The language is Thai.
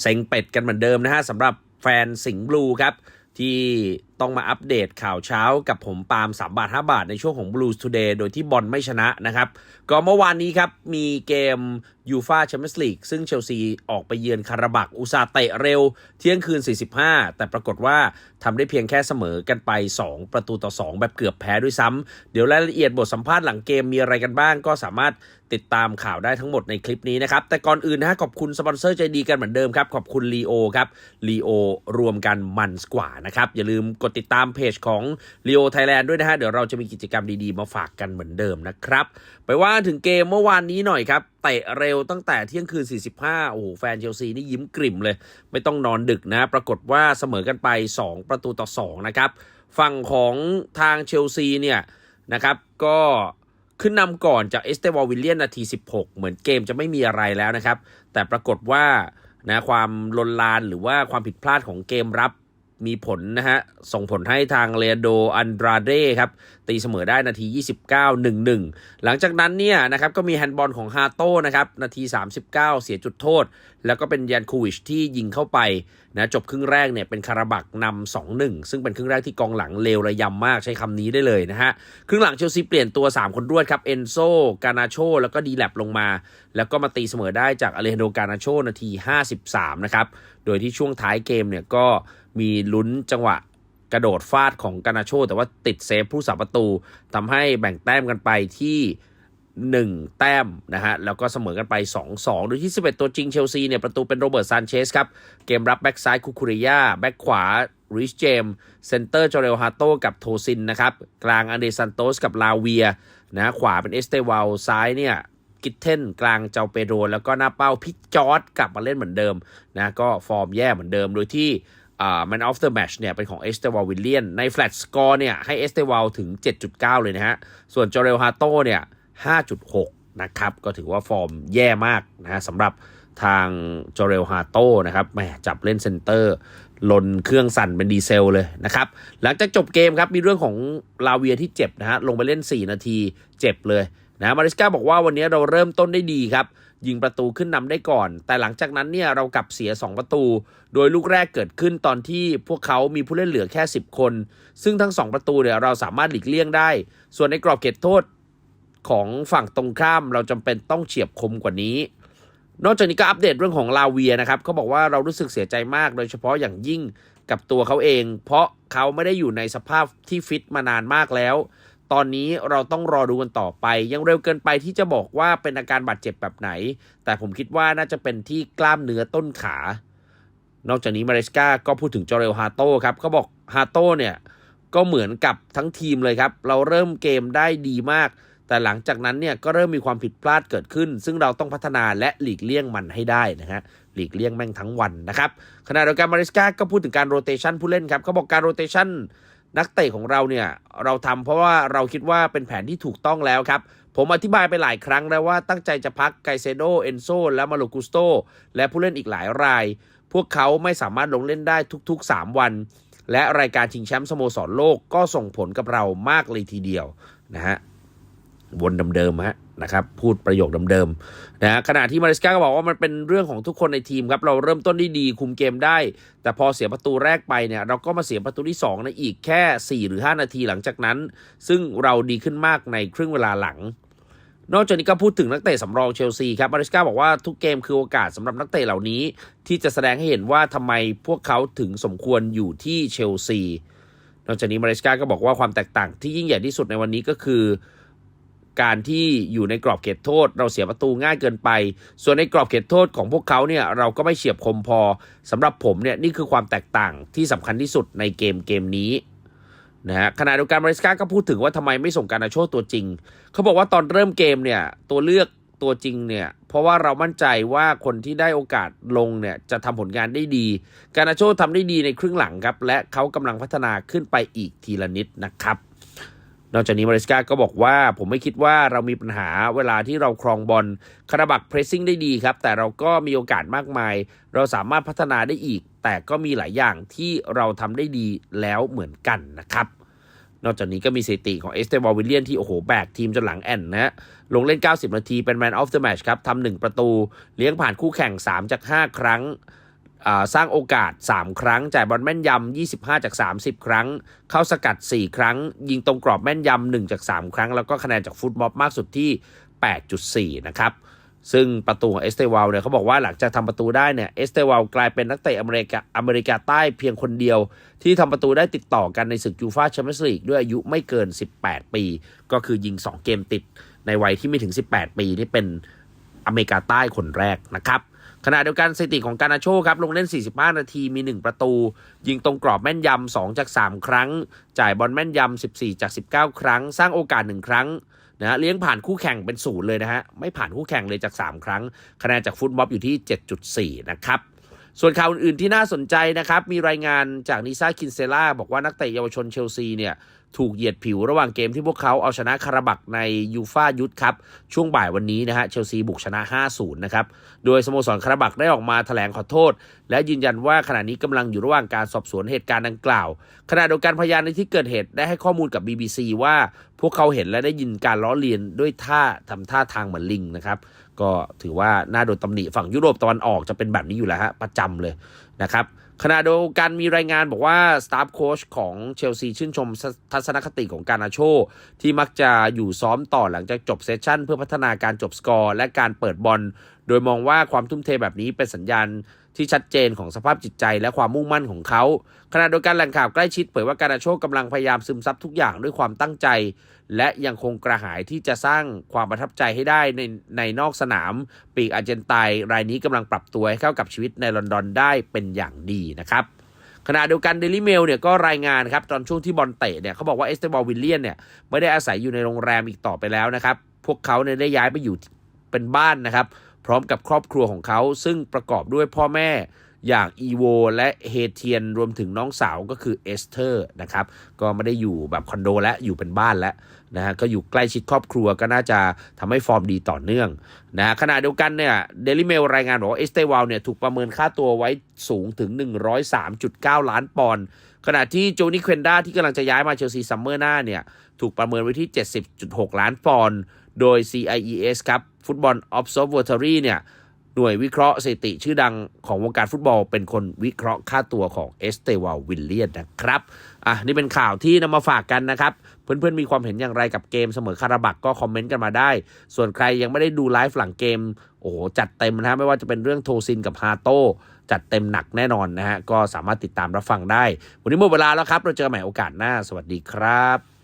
เซ็งเป็ดกันเหมือนเดิมนะฮะสำหรับแฟนสิงห์บลูครับที่ ต้องมาอัปเดตข่าวเช้ากับผมปาล์ม3บาท 5 บาทในช่วงของ Blues Today โดยที่บอลไม่ชนะนะครับ ก็เมื่อวานนี้ครับ มีเกมยูฟาแชมเปี้ยนส์ลีกซึ่งเชลซีออกไปเยือนคาราบักอุตสาเตะเร็ว เที่ยงคืน 45 แต่ปรากฏว่าทำได้เพียงแค่เสมอกันไป 2 ประตูต่อ 2 แบบเกือบแพ้ด้วยซ้ำเดี๋ยวรายละเอียดบทสัมภาษณ์หลังเกมมีอะไรกันบ้าง ก็สามารถติดตามข่าวได้ทั้งหมดในคลิปนี้นะครับ แต่ก่อนอื่นนะฮะขอบคุณสปอนเซอร์ใจดีกันเหมือนเดิมครับขอบคุณลีโอครับลีโอรวมกันมันกว่านะครับอย่าลืมกดติดตามเพจของลีโอไทยแลนด์ด้วยนะฮะ เดี๋ยวเราจะมีกิจกรรมดีๆ มาฝากกันเหมือนเดิมนะครับ ไปว่าถึงเกมเมื่อวานนี้หน่อยครับเตะเร็วตั้งแต่เที่ยงคืน 45 โอ้โห แฟนเชลซีนี่ยิ้มกริ่มเลย ไม่ต้องนอนดึกนะ ปรากฏว่าเสมอกันไป 2 ประตูต่อ 2 นะครับ ฝั่งของทางเชลซีเนี่ยนะครับก็ขึ้นนำก่อนจากเอสเตวอลวิลเลียนนาที 16 เหมือนเกมจะไม่มีอะไรแล้วนะครับ แต่ปรากฏว่านะความลนลานหรือว่าความผิดพลาดของเกมรับ มีผลนะฮะ ส่งผลให้ทางเลโดอันดราเดครับ ตีเสมอได้นาที 29 1-1 หลังจากนั้นเนี่ยนะครับก็มีแฮนด์บอลของฮาโต้นะครับนาที 39 เสียจุดโทษ แล้วก็เป็นยันคูวิชที่ยิงเข้าไปนะจบครึ่งแรกเนี่ยเป็นคาราบักนำ2-1 ซึ่งเป็นครึ่งแรกที่กองหลังเลวระยำมากใช้คำนี้ได้เลยนะฮะครึ่งหลังเชลซีเปลี่ยนตัว 3 คนรวดครับเอนโซกานาโชแล้วก็ดีแลบลงมา แล้วก็มาตีเสมอได้จากอเลฮันโดกานาโชนาที 53 นะครับโดยที่ช่วงท้ายเกมเนี่ยก็มีลุ้นจังหวะ กระโดดฟาดของกานาโช แต่ว่าติดเซฟผู้สาประตูทำให้แบ่งแต้มกันไปที่ 1 แต้มนะฮะ แล้วก็เสมอกันไป 2-2 โดยที่ 11 ตัวจริงเชลซีเนี่ยประตูเป็นโรเบิร์ตซานเชสครับ เกมรับแบ็กซ้ายคุคุริยาแบ็กขวาริชเจมเซนเตอร์จอเรลฮาโตกับโทซินนะครับ กลางอันเดซันโตสกับลาเวียนะขวาเป็นเอสเตวาลซ้ายเนี่ยกิทเทนกลางเจ้าเปโดรแล้วก็หน้าเป้าพิกจอร์ดกลับมาเล่นเหมือนเดิมนะก็ฟอร์มแย่เหมือนเดิมโดยที่ อ่า man of the match เนี่ยเป็นของเอสเตวาลวิลเลียน ใน flat score เนี่ยให้เอสเตวาลถึง 7.9 เลยนะฮะ ส่วนจอเรลฮาโตเนี่ย5.6 นะครับ ก็ถือว่าฟอร์มแย่มากนะฮะสำหรับทางจอเรลฮาโตนะครับแหมจับเล่นเซนเตอร์ลนเครื่องสั่นเป็นดีเซลเลยนะครับ หลังจากจบเกมครับ มีเรื่องของลาเวียที่เจ็บนะฮะลงไปเล่น 4 นาทีเจ็บเลย นะมาริสกาบอกว่าวันนี้เราเริ่มต้นได้ดีครับ ยิงประตูขึ้นนำได้ก่อน แต่หลังจากนั้นเนี่ยเรากลับเสีย 2 ประตู โดยลูกแรกเกิดขึ้นตอนที่พวกเขามีผู้เล่นเหลือแค่ 10 คน ซึ่งทั้ง 2 ประตูเนี่ยเราสามารถหลีกเลี่ยงได้ ส่วนในกรอบเขตโทษของฝั่งตรงข้ามเราจำเป็นต้องเฉียบคมกว่านี้ นอกจากนี้ก็อัปเดตเรื่องของลาเวียนะครับเขาบอกว่าเรารู้สึกเสียใจมากโดยเฉพาะอย่างยิ่งกับตัวเขาเอง เพราะเขาไม่ได้อยู่ในสภาพที่ฟิตมานานมากแล้ว ตอนนี้เราต้องรอดูกันต่อไป ยังเร็วเกินไปที่จะบอกว่าเป็นอาการบาดเจ็บแบบไหน แต่ผมคิดว่าน่าจะเป็นที่กล้ามเนื้อต้นขา นอกจากนี้มาริสกาก็พูดถึงจอเรลฮาโต้ครับเขาบอกฮาโต้เนี่ยก็เหมือนกับทั้งทีมเลยครับ เราเริ่มเกมได้ดีมาก แต่หลังจากนั้นเนี่ยก็เริ่มมีความผิดพลาดเกิดขึ้น ซึ่งเราต้องพัฒนาและหลีกเลี่ยงมันให้ได้นะฮะหลีกเลี่ยงแม่งทั้งวันนะครับขณะเดียวกันมาริสกาก็พูดถึงการโรเตชันผู้เล่นครับเขาบอกการโรเตชัน นักเตะของเราเนี่ยเราทำเพราะว่าเราคิดว่าเป็นแผนที่ถูกต้องแล้วครับ ผมอธิบายไปหลายครั้งแล้วว่าตั้งใจจะพักไกเซโดเอนโซและมาโลกุสโตและผู้เล่นอีกหลายราย พวกเขาไม่สามารถลงเล่นได้ทุก ๆ 3 วัน และรายการชิงแชมป์สโมสรโลกก็ส่งผลกับเรามากเลยทีเดียวนะฮะ วนเดิมๆฮะนะครับพูดประโยคเดิมๆนะขณะที่มาริสกาก็บอกว่ามันเป็นเรื่องของทุกคนในทีมครับ เราเริ่มต้นได้ดีคุมเกมได้ แต่พอเสียประตูแรกไปเนี่ย เราก็มาเสียประตูที่2ในอีกแค่ 4 หรือ 5 นาทีหลังจากนั้น ซึ่งเราดีขึ้นมากในครึ่งเวลาหลัง นอกจากนี้ก็พูดถึงนักเตะสำรองเชลซีครับมาริสกาบอกว่าทุกเกมคือโอกาสสำหรับนักเตะเหล่านี้ ที่จะแสดงให้เห็นว่าทำไมพวกเขาถึงสมควรอยู่ที่เชลซีนอกจากนี้มาริสกาก็บอกว่าความแตกต่างที่ยิ่งใหญ่ที่สุดในวันนี้ก็คือ การที่อยู่ในกรอบเขตโทษ เราเสียประตูง่ายเกินไป ส่วนในกรอบเขตโทษของพวกเขาเนี่ยเราก็ไม่เฉียบคมพอสำหรับผมเนี่ยนี่คือความแตกต่างที่สำคัญที่สุดในเกมเกมนี้นะฮะขณะเดียวกันมาริสกาก็พูดถึงว่าทำไมไม่ส่งการนาโชตัวจริง เขาบอกว่าตอนเริ่มเกมเนี่ยตัวเลือกตัวจริงเนี่ยเพราะว่าเรามั่นใจว่าคนที่ได้โอกาสลงเนี่ยจะทำผลงานได้ดี การนาโชทำได้ดีในครึ่งหลังครับและเขากำลังพัฒนาขึ้นไปอีกทีละนิดนะครับ นอกจากนี้มาริสกาก็บอกว่าผมไม่คิดว่าเรามีปัญหาเวลาที่เราครองบอลคาราบักเพรสซิ่งได้ดีครับ แต่เราก็มีโอกาสมากมาย เราสามารถพัฒนาได้อีก แต่ก็มีหลายอย่างที่เราทำได้ดีแล้วเหมือนกันนะครับนอกจากนี้ก็มีสถิติของเอสเตวอลวิลเลียนที่โอ้โหแบกทีมจนหลังแอนนะฮะลงเล่น 90 นาทีเป็น Man of the Match ครับทำหนึ่งประตู เลี้ยงผ่านคู่แข่ง 3 จาก 5 ครั้ง สร้างโอกาส 3 ครั้ง จ่ายบอลแม่นยำ 25 จาก 30 ครั้ง เข้าสกัด 4 ครั้ง ยิงตรงกรอบแม่นยำ 1 จาก 3 ครั้ง แล้วก็คะแนนจากฟุตบอลมากสุดที่ 8.4 นะครับ ซึ่งประตูของเอสเตวาลเนี่ยเขาบอกว่าหลังจากทำประตูได้เนี่ยเอสเตวาลกลายเป็นนักเตะอเมริกาอเมริกาใต้เพียงคนเดียว ที่ทำประตูได้ติดต่อกันในศึกยูฟาแชมเปี้ยนส์ลีกด้วยอายุไม่เกิน 18 ปี ก็คือยิง 2 เกมติดในวัยที่ไม่ถึง 18 ปีนี่เป็นอเมริกาใต้คนแรกนะครับ ขณะเดียวกันสถิติของการาโชครับลงเล่น 45 นาทีมี 1 ประตู ยิงตรงกรอบแม่นยำ2จาก 3 ครั้ง จ่ายบอลแม่นยำ 14 จาก 19 ครั้ง สร้างโอกาส 1 ครั้งนะเลี้ยงผ่านคู่แข่งเป็นศูนย์เลยนะฮะ ไม่ผ่านคู่แข่งเลยจาก 3 ครั้ง คะแนนจากฟุตบอลอยู่ที่ 7.4 นะครับส่วนข่าวอื่นๆที่น่าสนใจนะครับ มีรายงานจากนิซ่าคินเซล่าบอกว่านักเตะเยาวชนเชลซีเนี่ย ถูกเหยียดผิวระหว่างเกมที่พวกเขาเอาชนะคาราบักในยูฟายุทธครับ ช่วงบ่ายวันนี้นะฮะเชลซีบุกชนะ 5-0 นะครับ โดยสโมสรคาราบักได้ออกมาแถลงขอโทษ และยืนยันว่าขณะนี้กำลังอยู่ระหว่างการสอบสวนเหตุการณ์ดังกล่าวขณะเดียวกันพยานในที่เกิดเหตุได้ให้ข้อมูลกับ BBC ว่าพวกเขาเห็นและได้ยินการล้อเลียนด้วยท่าทำท่าทางเหมือนลิงนะครับก็ถือว่าน่าโดนตำหนิฝั่งยุโรปตะวันออกจะเป็นแบบนี้อยู่แล้วฮะประจำเลยนะครับ ขณะเดียวกันมีรายงานบอกว่าสตาฟโค้ชของเชลซีชื่นชมทัศนคติของการนาโช ที่มักจะอยู่ซ้อมต่อหลังจากจบเซสชั่น เพื่อพัฒนาการจบสกอร์ และการเปิดบอล โดยมองว่าความทุ่มเทแบบนี้เป็นสัญญาณ ที่ชัดเจนของสภาพจิตใจและความมุ่งมั่นของเขาขณะเดียวกันแหล่งข่าวใกล้ชิดเผยว่าการาโชกำลังพยายามซึมซับทุกอย่างด้วยความตั้งใจ และยังคงกระหายที่จะสร้างความประทับใจให้ได้ในในนอกสนาม ปีกอาร์เจนไตรายนี้กำลังปรับตัวให้เข้ากับชีวิตในลอนดอนได้เป็นอย่างดีนะครับขณะเดียวกันเดลิเมลเนี่ยก็รายงานครับตอนช่วงที่บอลเตะเนี่ยเขาบอกว่าเอสเตบอลวิลเลียนเนี่ยไม่ได้อาศัยอยู่ในโรงแรมอีกต่อไปแล้วนะครับ พวกเขาเนี่ยได้ย้ายไปอยู่เป็นบ้านนะครับ พร้อมกับครอบครัวของเขาซึ่งประกอบด้วยพ่อแม่อย่างอีโวและเฮเทียนรวมถึงน้องสาวก็คือเอสเธอร์นะครับก็ไม่ได้อยู่แบบคอนโดและอยู่เป็นบ้านแล้วนะฮะก็อยู่ใกล้ชิดครอบครัวก็น่าจะทำให้ฟอร์มดีต่อเนื่องนะฮะขณะเดียวกันเนี่ยเดลิเมลรายงานบอกว่าเอสเตวาลเนี่ยถูกประเมินค่าตัวไว้สูงถึง 103.9 ล้านปอนด์ ขณะที่โจนี่เควนด้าที่กำลังจะย้ายมาเชลซีซัมเมอร์หน้าเนี่ย ถูกประเมินไว้ที่ 70.6 ล้านปอนด์โดย CIES ครับ ฟุตบอล Observatory เนี่ย หน่วยวิเคราะห์สถิติชื่อดังของวงการฟุตบอล เป็นคนวิเคราะห์ค่าตัวของเอสเตวาลวิลเลียนนะครับ อะนี่เป็นข่าวที่นำมาฝากกันนะครับ เพื่อนๆมีความเห็นอย่างไรกับเกมเสมอคาราบักก็คอมเมนต์กันมาได้ ส่วนใครยังไม่ได้ดูไลฟ์หลังเกม โอ้โหจัดเต็มนะไม่ว่าจะเป็นเรื่องโทซินกับฮาโต้จัดเต็มหนักแน่นอนนะฮะก็สามารถติดตามรับฟังได้ วันนี้หมดเวลาแล้วครับเราเจอกันใหม่โอกาสหน้า สวัสดีครับ